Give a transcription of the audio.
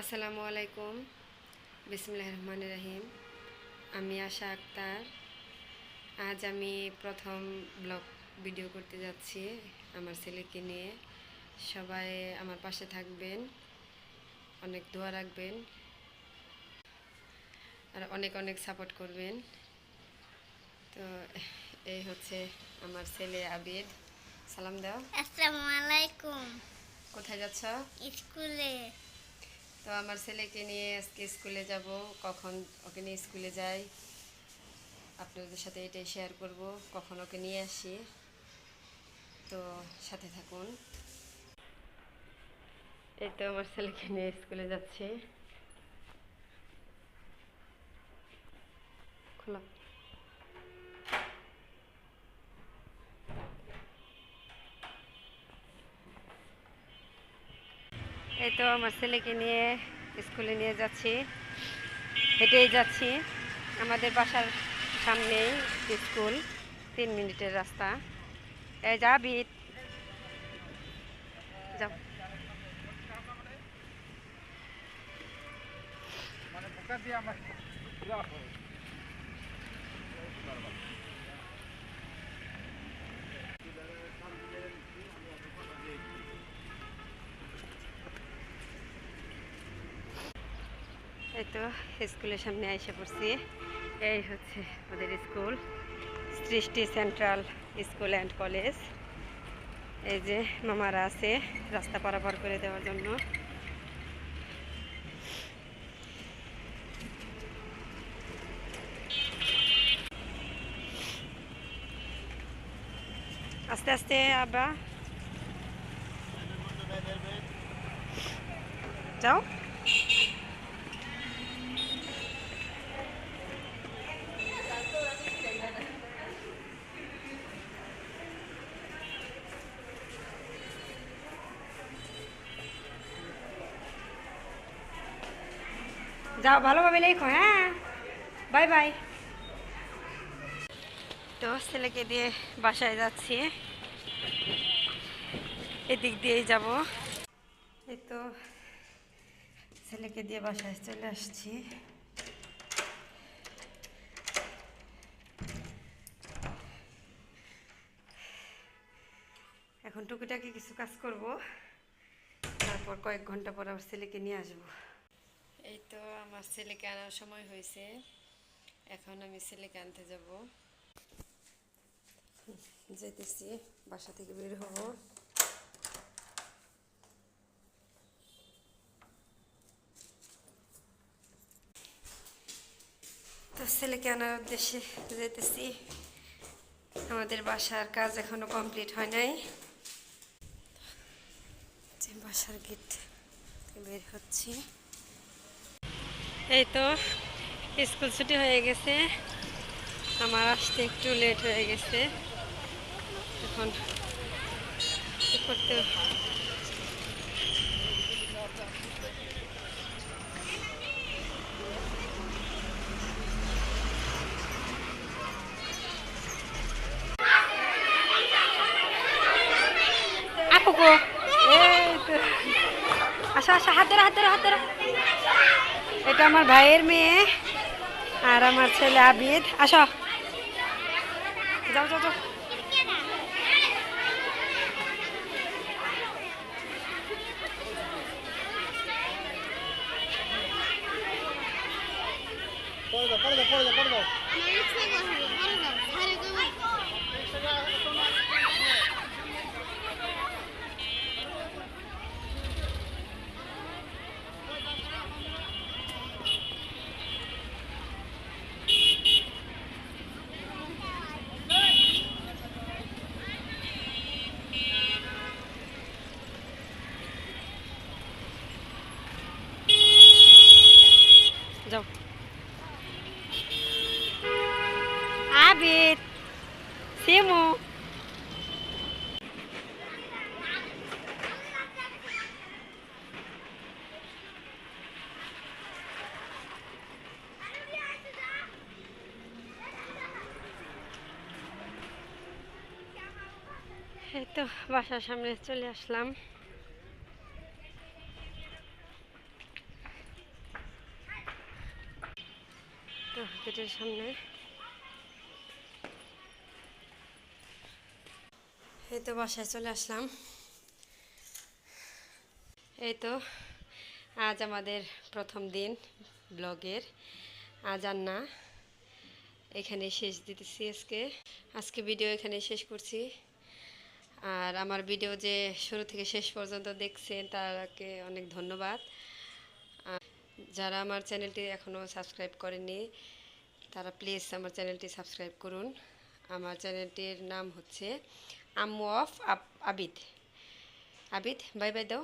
আসসালামু আলাইকুম। বিসমুল্লাহ রহমান রাহিম। আমি আশা আক্তার। আজ আমি প্রথম ব্লগ ভিডিও করতে যাচ্ছি আমার ছেলেকে নিয়ে। সবাই আমার পাশে থাকবেন। অনেক দোয়া রাখবেন। আর অনেক অনেক সাপোর্ট করবেন। তো এই হচ্ছে আমার ছেলে আবিদ। সালাম দাও। আসসালামু আলাইকুম। কোথায় যাচ্ছ? স্কুলে। তো আমার ছেলেকে নিয়ে আজকে স্কুলে যাব, কখন ওকে নিয়ে স্কুলে যাই। আপনাদের সাথে এটাই শেয়ার করব, কখন ওকে নিয়ে আসি। তো সাথে থাকুন। এই তো আমার ছেলেকে নিয়ে স্কুলে যাচ্ছে। খোলা। এই তো আমার ছেলেকে নিয়ে স্কুলে নিয়ে যাচ্ছি। হেঁটেই যাচ্ছি। আমাদের বাসার সামনেই স্কুল, তিন মিনিটের রাস্তা। এই যাবি যাও। মানে বোকা দিয়ে আমার দেওয়া হয়। এই তো স্কুলের সামনে এসে পড়ছি। এই হচ্ছে ওদের স্কুল, সৃষ্টি সেন্ট্রাল স্কুল অ্যান্ড কলেজ। এই যে মামারা আছে রাস্তা পারাপার করে দেওয়ার জন্য। আস্তে আস্তে আবার যাও। যাও, ভালোভাবে লেখো হ্যাঁ। Bye bye. তো ছেলেকে দিয়ে বাসায় যাচ্ছি। এদিক দিয়েই যাব। এই তো ছেলেকে দিয়ে বাসায় চলে আসছি। এখন টুকিটাকি কিছু কাজ করব। তারপর কয়েক ঘণ্টা পর আমার ছেলেকে নিয়ে আসব। এই তো আমার ছেলেকে আনার সময় হয়েছে। এখন আমি ছেলেকে আনতে যাব। যেতেছি বাসা থেকে বের হব। তো ছেলেকে আনার উদ্দেশ্যে যেতেছি আমাদের বাসার কাজ এখনও কমপ্লিট হয় নাই। বাসার গেট বের হচ্ছি। এই তো, স্কুল ছুটি হয়ে গেছে। আমার আসতে একটু লেট হয়ে গেছে। এখন করতে আপু গো। এই তো। আসো আসো, হাত ধরো হাত ধরো হাত ধরো। এটা আমার ভাইয়ের মেয়ে আর আমার ছেলে আবিদ। আসো। যাও যাও যাও। পড়ে দাও, পড়ে দাও, পড়ে দাও, পড়ে দাও। যাও। আবিদ সিমু এই তো বাসার সামনে চলে আসলাম। গেটের সামনে। এই তো বাসায় চলে আসলাম। এই তো, আজ আমাদের প্রথম দিন ব্লগের। আজ আর না, এখানে শেষ দিতেছি আজকে। আজকে ভিডিও এখানে শেষ করছি। আর আমার ভিডিও যে শুরু থেকে শেষ পর্যন্ত দেখছেন তাকে অনেক ধন্যবাদ। যারা আমার চ্যানেলটি এখনও সাবস্ক্রাইব করেনি তারা প্লিজ আমার চ্যানেলটি সাবস্ক্রাইব করুন। আমার চ্যানেলটির নাম হচ্ছে Ammu of Abid. Abid bye bye দাও।